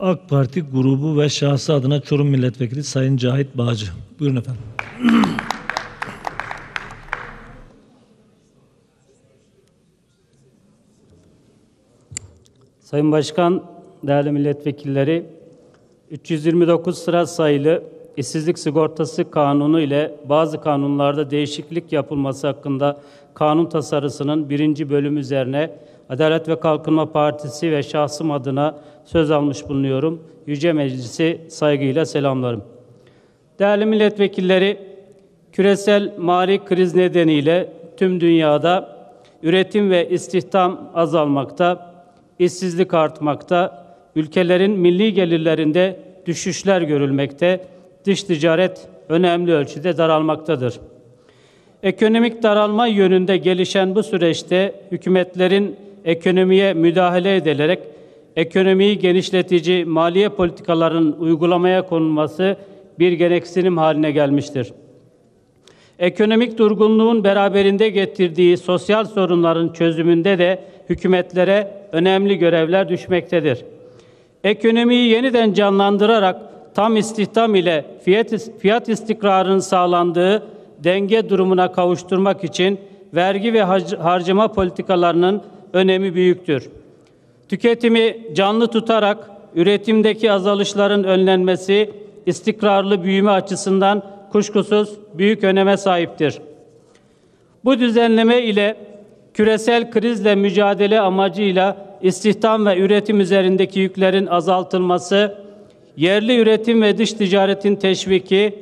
AK Parti grubu ve şahsı adına Çorum Milletvekili Sayın Cahit Bağcı. Buyurun efendim. Sayın Başkan, değerli milletvekilleri, 329 sıra sayılı işsizlik sigortası kanunu ile bazı kanunlarda değişiklik yapılması hakkında kanun tasarısının birinci bölüm üzerine Adalet ve Kalkınma Partisi ve şahsım adına söz almış bulunuyorum. Yüce Meclisi saygıyla selamlarım. Değerli milletvekilleri, küresel mali kriz nedeniyle tüm dünyada üretim ve istihdam azalmakta, işsizlik artmakta, ülkelerin milli gelirlerinde düşüşler görülmekte, dış ticaret önemli ölçüde daralmaktadır. Ekonomik daralma yönünde gelişen bu süreçte hükümetlerin ekonomiye müdahale edilerek ekonomiyi genişletici maliye politikalarının uygulamaya konulması bir gereksinim haline gelmiştir. Ekonomik durgunluğun beraberinde getirdiği sosyal sorunların çözümünde de hükümetlere önemli görevler düşmektedir. Ekonomiyi yeniden canlandırarak tam istihdam ile fiyat, fiyat istikrarının sağlandığı denge durumuna kavuşturmak için vergi ve harcama politikalarının önemi büyüktür. Tüketimi canlı tutarak üretimdeki azalışların önlenmesi istikrarlı büyüme açısından kuşkusuz büyük öneme sahiptir. Bu düzenleme ile küresel krizle mücadele amacıyla istihdam ve üretim üzerindeki yüklerin azaltılması, yerli üretim ve dış ticaretin teşviki,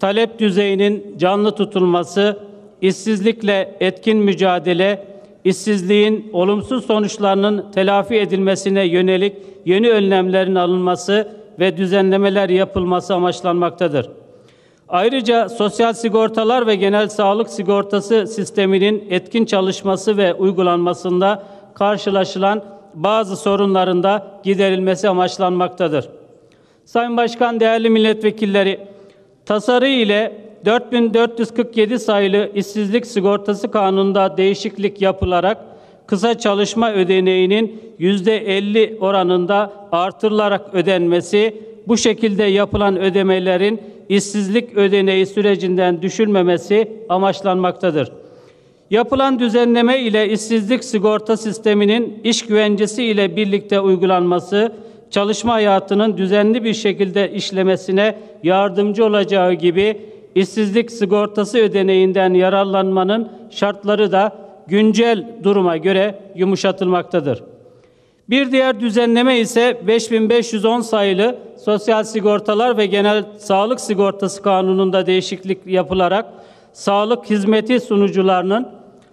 talep düzeyinin canlı tutulması, işsizlikle etkin mücadele, işsizliğin olumsuz sonuçlarının telafi edilmesine yönelik yeni önlemlerin alınması ve düzenlemeler yapılması amaçlanmaktadır. Ayrıca sosyal sigortalar ve genel sağlık sigortası sisteminin etkin çalışması ve uygulanmasında karşılaşılan bazı sorunların da giderilmesi amaçlanmaktadır. Sayın Başkan, değerli milletvekilleri, tasarı ile 4447 sayılı işsizlik sigortası kanununda değişiklik yapılarak kısa çalışma ödeneğinin %50 oranında artırılarak ödenmesi, bu şekilde yapılan ödemelerin işsizlik ödeneği sürecinden düşülmemesi amaçlanmaktadır. Yapılan düzenleme ile işsizlik sigorta sisteminin iş güvencesi ile birlikte uygulanması, çalışma hayatının düzenli bir şekilde işlemesine yardımcı olacağı gibi işsizlik sigortası ödeneğinden yararlanmanın şartları da güncel duruma göre yumuşatılmaktadır. Bir diğer düzenleme ise 5510 sayılı Sosyal Sigortalar ve Genel Sağlık Sigortası Kanunu'nda değişiklik yapılarak sağlık hizmeti sunucularının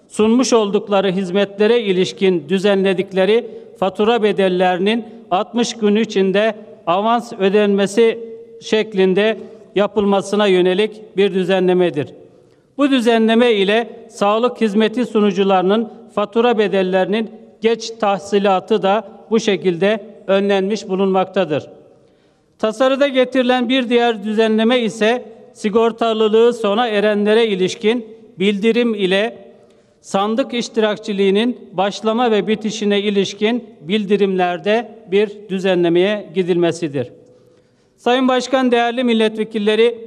sunmuş oldukları hizmetlere ilişkin düzenledikleri fatura bedellerinin 60 gün içinde avans ödenmesi şeklinde yapılmasına yönelik bir düzenlemedir. Bu düzenleme ile sağlık hizmeti sunucularının fatura bedellerinin geç tahsilatı da bu şekilde önlenmiş bulunmaktadır. Tasarıda getirilen bir diğer düzenleme ise sigortalılığı sona erenlere ilişkin bildirim ile sandık iştirakçiliğinin başlama ve bitişine ilişkin bildirimlerde bir düzenlemeye gidilmesidir. Sayın Başkan, değerli milletvekilleri,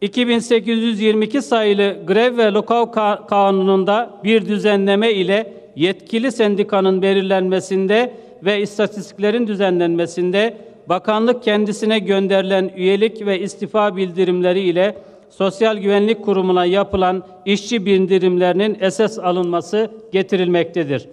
2822 sayılı grev ve lokav kanununda bir düzenleme ile yetkili sendikanın belirlenmesinde ve istatistiklerin düzenlenmesinde bakanlık kendisine gönderilen üyelik ve istifa bildirimleri ile Sosyal Güvenlik Kurumu'na yapılan işçi bildirimlerinin esas alınması getirilmektedir.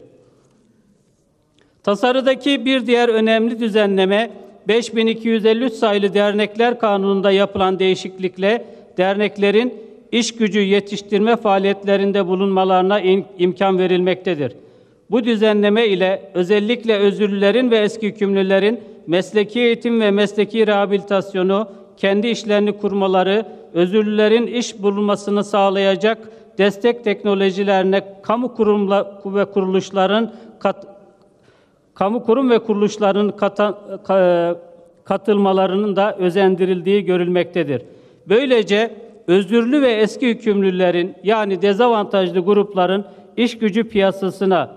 Tasarıdaki bir diğer önemli düzenleme 5253 sayılı dernekler kanununda yapılan değişiklikle derneklerin iş gücü yetiştirme faaliyetlerinde bulunmalarına imkan verilmektedir. Bu düzenleme ile özellikle özürlülerin ve eski hükümlülerin mesleki eğitim ve mesleki rehabilitasyonu, kendi işlerini kurmaları, özürlülerin iş bulunmasını sağlayacak destek teknolojilerine kamu kurumla ve kuruluşların kat, kamu kurum ve kuruluşların kata, katılmalarının da özendirildiği görülmektedir. Böylece özürlü ve eski hükümlülerin yani dezavantajlı grupların iş gücü piyasasına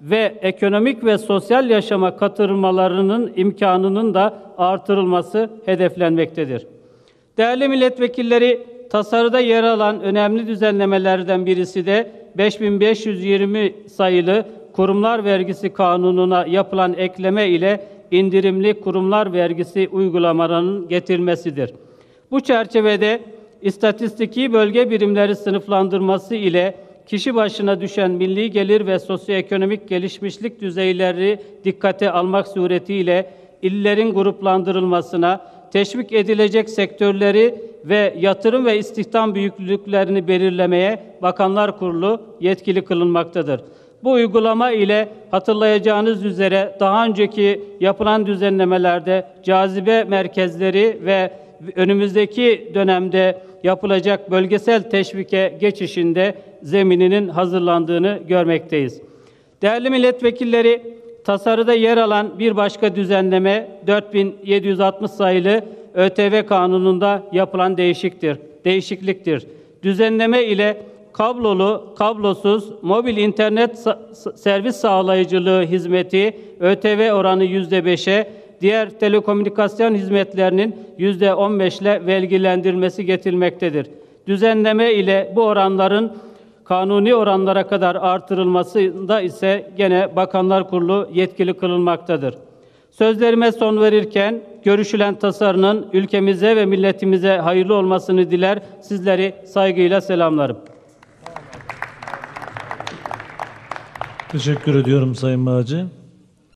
ve ekonomik ve sosyal yaşama katılmalarının imkanının da artırılması hedeflenmektedir. Değerli milletvekilleri, tasarıda yer alan önemli düzenlemelerden birisi de 5520 sayılı Kurumlar Vergisi Kanunu'na yapılan ekleme ile indirimli kurumlar vergisi uygulamalarının getirilmesidir. Bu çerçevede istatistiki bölge birimleri sınıflandırması ile kişi başına düşen milli gelir ve sosyoekonomik gelişmişlik düzeyleri dikkate almak suretiyle illerin gruplandırılmasına, teşvik edilecek sektörleri ve yatırım ve istihdam büyüklüklerini belirlemeye Bakanlar Kurulu yetkili kılınmaktadır. Bu uygulama ile hatırlayacağınız üzere daha önceki yapılan düzenlemelerde cazibe merkezleri ve önümüzdeki dönemde yapılacak bölgesel teşvike geçişinde zemininin hazırlandığını görmekteyiz. Değerli milletvekilleri, tasarıda yer alan bir başka düzenleme 4760 sayılı ÖTV kanununda yapılan değişiktir, değişikliktir. Düzenleme ile kablolu, kablosuz, mobil internet servis sağlayıcılığı hizmeti ÖTV oranı %5'e, diğer telekomünikasyon hizmetlerinin %15 ile vergilendirilmesi getirilmektedir. Düzenleme ile bu oranların kanuni oranlara kadar artırılmasında ise gene Bakanlar Kurulu yetkili kılınmaktadır. Sözlerime son verirken görüşülen tasarının ülkemize ve milletimize hayırlı olmasını diler, sizleri saygıyla selamlarım. Teşekkür ediyorum Sayın Bağcı.